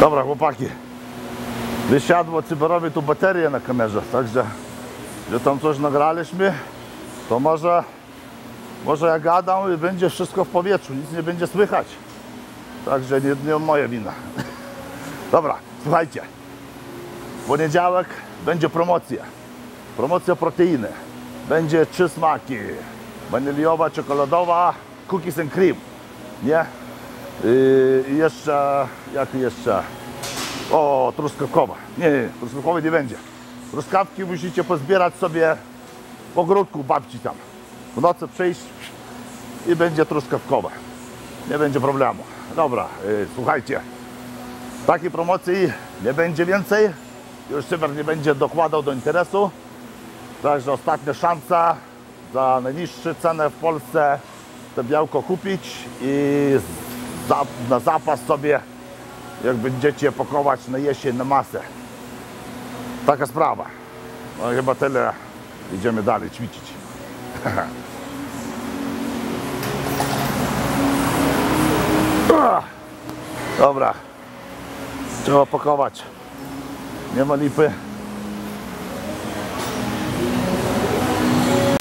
Dobra, chłopaki. Wysiadło cyberowi tu baterię na kamerze, także że tam coś nagraliśmy, to może, może ja gadam i będzie wszystko w powietrzu, nic nie będzie słychać. Także nie, nie moja wina. Dobra, słuchajcie. W poniedziałek będzie promocja. Promocja proteiny. Będzie trzy smaki. Waniliowa, czekoladowa, cookies and cream. Nie? I jeszcze, jak jeszcze? O, truskawkowa. Nie, nie, truskawkowej nie będzie. Truskawki musicie pozbierać sobie w ogródku babci tam. W nocy przyjść i będzie truskawkowa. Nie będzie problemu. Dobra, y, słuchajcie. Takiej promocji nie będzie więcej. Już Cyber nie będzie dokładał do interesu. Także ostatnia szansa za najniższe cenę w Polsce to białko kupić i za, na zapas sobie, jak będziecie pakować na jesień, na masę. Taka sprawa. No chyba tyle. Idziemy dalej ćwiczyć. Dobra. Trzeba pakować. Nie ma lipy.